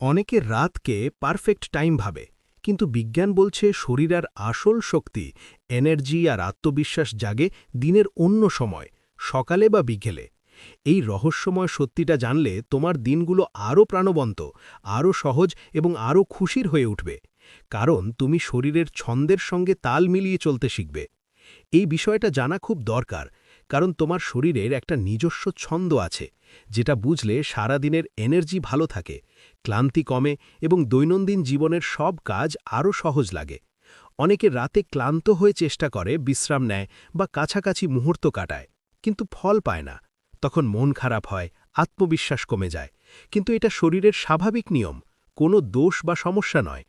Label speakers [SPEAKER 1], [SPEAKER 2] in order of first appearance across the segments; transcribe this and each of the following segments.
[SPEAKER 1] অনেকে রাতকে perfect time ভাবে, কিন্তু বিজ্ঞান বলছে শরীর আর আসল শক্তি, এনার্জি আর আত্মবিশ্বাস জাগে দিনের অন্য সময়, সকালে বা বিকেলে। এই রহস্যময় সত্যিটা জানলে তোমার দিনগুলো আরও প্রাণবন্ত আরও সহজ এবং আরও খুশির হয়ে উঠবে, কারণ তুমি শরীরের ছন্দের সঙ্গে তাল মিলিয়ে চলতে শিখবে। এই বিষয়টা জানা খুব দরকার, কারণ তোমার শরীরের একটা নিজস্ব ছন্দ আছে যেটা বুঝলে সারা দিনের এনার্জি ভালো থাকে, ক্লান্তি কমে এবং দৈনন্দিন জীবনের সব কাজ আরও সহজ লাগে। অনেকে রাতে ক্লান্ত হয়ে চেষ্টা করে, বিশ্রাম নেয় বা কাছাকাছি মুহূর্ত কাটায়, কিন্তু ফল পায় না। তখন মন খারাপ হয়, আত্মবিশ্বাস কমে যায়। কিন্তু এটা শরীরের স্বাভাবিক নিয়ম, কোনো দোষ বা সমস্যা নয়।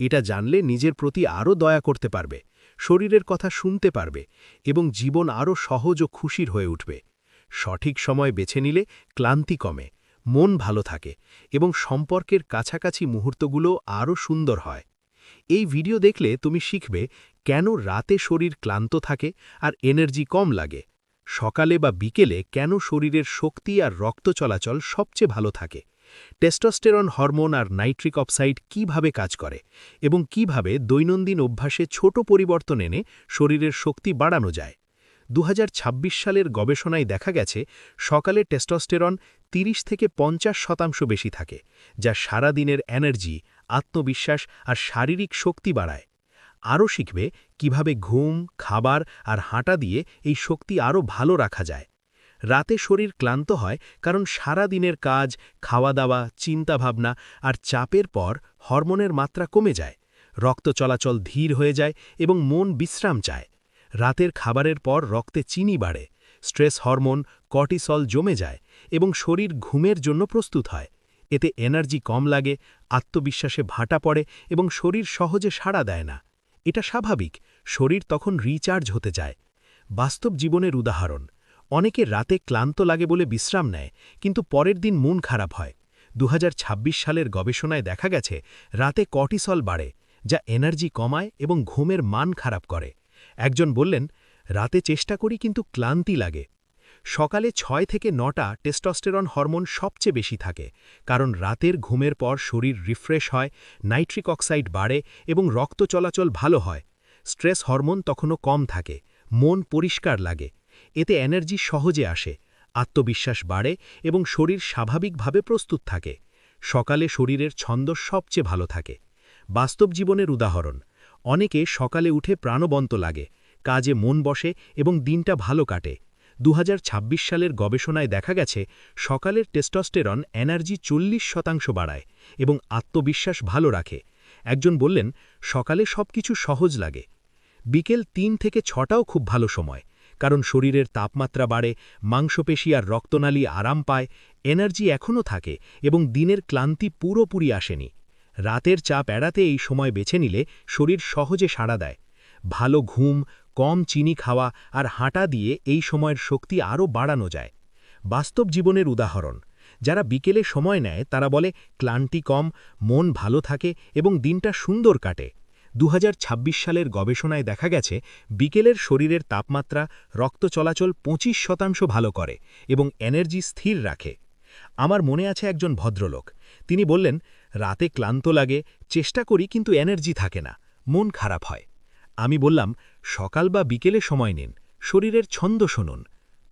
[SPEAKER 1] এটা জানলে নিজের প্রতি আরও দয়া করতে পারবে, শরীরের কথা শুনতে পারবে এবং জীবন আরও সহজ ও খুশির হয়ে উঠবে। সঠিক সময় বেছে নিলে ক্লান্তি কমে, মন ভালো থাকে এবং সম্পর্কের কাছাকাছি মুহূর্তগুলো আরও সুন্দর হয়। এই ভিডিও দেখলে তুমি শিখবে কেন রাতে শরীর ক্লান্ত থাকে আর এনার্জি কম লাগে, সকালে বা বিকেলে কেন শরীরের শক্তি আর রক্ত চলাচল সবচেয়ে ভালো থাকে, টেস্টোস্টেরন হরমোন আর নাইট্রিক অক্সাইড কীভাবে কাজ করে এবং কীভাবে দৈনন্দিন অভ্যাসে ছোট পরিবর্তন এনে শরীরের শক্তি বাড়ানো যায়। দু হাজার ছাব্বিশ সালের গবেষণায় দেখা গেছে, সকালে টেস্টোস্টেরন ৩০ থেকে পঞ্চাশ শতাংশ বেশি থাকে, যা সারা দিনের এনার্জি, আত্মবিশ্বাস আর শারীরিক শক্তি বাড়ায়। আরও শিখবে কীভাবে ঘুম, খাবার আর হাঁটা দিয়ে এই শক্তি আরও ভালো রাখা যায়। রাতে শরীর ক্লান্ত হয় কারণ সারা দিনের কাজ খাওয়া দাওয়া চিন্তাভাবনা আর চাপের পর হরমোনের মাত্রা কমে যায়। রক্ত চলাচল ধীর হয়ে যায় এবং মন বিশ্রাম চায়। রাতের খাবারের পর রক্তে চিনি বাড়ে, স্ট্রেস হরমোন কর্টিসল জমে যায় এবং শরীর ঘুমের জন্য প্রস্তুত হয়। এতে এনার্জি কম লাগে, আত্মবিশ্বাসে ভাটা পড়ে এবং শরীর সহজে সাড়া দেয় না। এটা স্বাভাবিক, শরীর তখন রিচার্জ হতে যায়। বাস্তব জীবনের উদাহরণ, অনেকে রাতে ক্লান্ত লাগে বলে বিশ্রাম নেয়, কিন্তু পরের দিন মন খারাপ হয়। দু হাজার ছাব্বিশ সালের গবেষণায় দেখা গেছে, রাতে কর্টিসল বাড়ে, যা এনার্জি কমায় এবং ঘুমের মান খারাপ করে। একজন বললেন, রাতে চেষ্টা করি কিন্তু ক্লান্তি লাগে। সকালে ছয় থেকে নটা টেস্টস্টেরন হরমোন সবচেয়ে বেশি থাকে, কারণ রাতের ঘুমের পর শরীর রিফ্রেশ হয়, নাইট্রিক অক্সাইড বাড়ে এবং রক্ত চলাচল ভালো হয়। স্ট্রেস হরমোন তখনও কম থাকে, মন পরিষ্কার লাগে। এতে এনার্জি সহজে আসে, আত্মবিশ্বাস বাড়ে এবং শরীর স্বাভাবিকভাবে প্রস্তুত থাকে। সকালে শরীরের ছন্দ সবচেয়ে ভালো থাকে। বাস্তব জীবনের উদাহরণ অনেকে সকালে উঠে প্রাণবন্ত লাগে, কাজে মন বসে এবং দিনটা ভালো কাটে। দু হাজার ছাব্বিশ সালের গবেষণায় দেখা গেছে, সকালের টেস্টোস্টেরন এনার্জি চল্লিশ শতাংশ বাড়ায় এবং আত্মবিশ্বাস ভালো রাখে। একজন বললেন, সকালে সব কিছু সহজ লাগে। বিকেল তিন থেকে ছটাও খুব ভালো সময়, কারণ শরীরের তাপমাত্রা বাড়ে, মাংসপেশি আর রক্তনালী আরাম পায়, এনার্জি এখনও থাকে এবং দিনের ক্লান্তি পুরোপুরি আসেনি। রাতের চাপ এড়াতে এই সময় বেছে নিলে শরীর সহজে সাড়া দেয়। ভালো ঘুম, কম চিনি খাওয়া আর হাঁটা দিয়ে এই সময়ের শক্তি আরও বাড়ানো যায়। বাস্তব জীবনের উদাহরণ, যারা বিকেলে সময় নেয় তারা বলে ক্লান্তি কম, মন ভালো থাকে এবং দিনটা সুন্দর কাটে। দু হাজার ছাব্বিশ সালের গবেষণায় দেখা গেছে, বিকেলের শরীরের তাপমাত্রা রক্ত চলাচল পঁচিশ শতাংশ ভালো করে এবং এনার্জি স্থির রাখে। আমার মনে আছে একজন ভদ্রলোক। তিনি বললেন রাতে ক্লান্ত লাগে, চেষ্টা করি কিন্তু এনার্জি থাকে না, মন খারাপ হয়। আমি বললাম, সকাল বা বিকেলে সময় নিন, শরীরের ছন্দ শুনুন।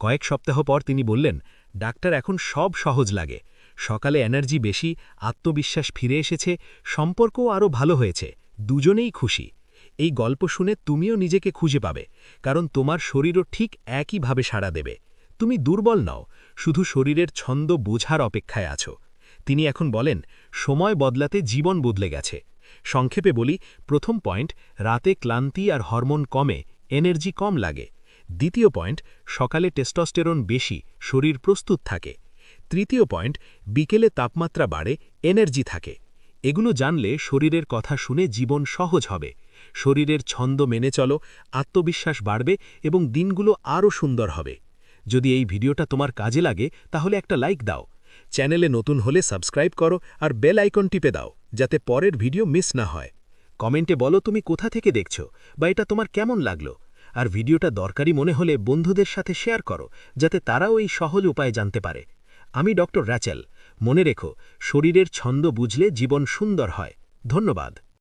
[SPEAKER 1] কয়েক সপ্তাহ পর তিনি বললেন, ডাক্তার, এখন সব সহজ লাগে। সকালে এনার্জি বেশি, আত্মবিশ্বাস ফিরে এসেছে, সম্পর্কও আরও ভালো হয়েছে, দুজনেই খুশি। এই গল্প শুনে তুমিও নিজেকে খুঁজে পাবে, কারণ তোমার শরীরও ঠিক একইভাবে সাড়া দেবে। তুমি দুর্বল নও, শুধু শরীরের ছন্দ বোঝার অপেক্ষায় আছো। তিনি এখন বলেন সময় বদলাতে জীবন বদলে গেছে। সংক্ষেপে বলি, প্রথম পয়েন্ট, রাতে ক্লান্তি আর হরমোন কমে, এনার্জি কম লাগে। দ্বিতীয় পয়েন্ট, সকালে টেস্টোস্টেরন বেশি, শরীর প্রস্তুত থাকে। তৃতীয় পয়েন্ট, বিকেলে তাপমাত্রা বাড়ে, এনার্জি থাকে। এগুলো জানলে শরীরের কথা শুনে জীবন সহজ হবে। শরীরের ছন্দ মেনে চলো, আত্মবিশ্বাস বাড়বে এবং দিনগুলো আরও সুন্দর হবে। যদি এই ভিডিওটা তোমার কাজে লাগে, তাহলে একটা লাইক দাও। চ্যানেলে নতুন হলে সাবস্ক্রাইব করো আর বেল আইকন টিপে দাও, যাতে পরের ভিডিও মিস না হয়। কমেন্টে বলো তুমি কোথা থেকে দেখছ বা এটা তোমার কেমন লাগল। আর ভিডিওটা দরকারি মনে হলে বন্ধুদের সাথে শেয়ার করো, যাতে তারাও এই সহজ উপায় জানতে পারে। আমি ডক্টর র্যাচেল মনে রেখো, শরীরের ছন্দ বুঝলে জীবন সুন্দর হয়। ধন্যবাদ।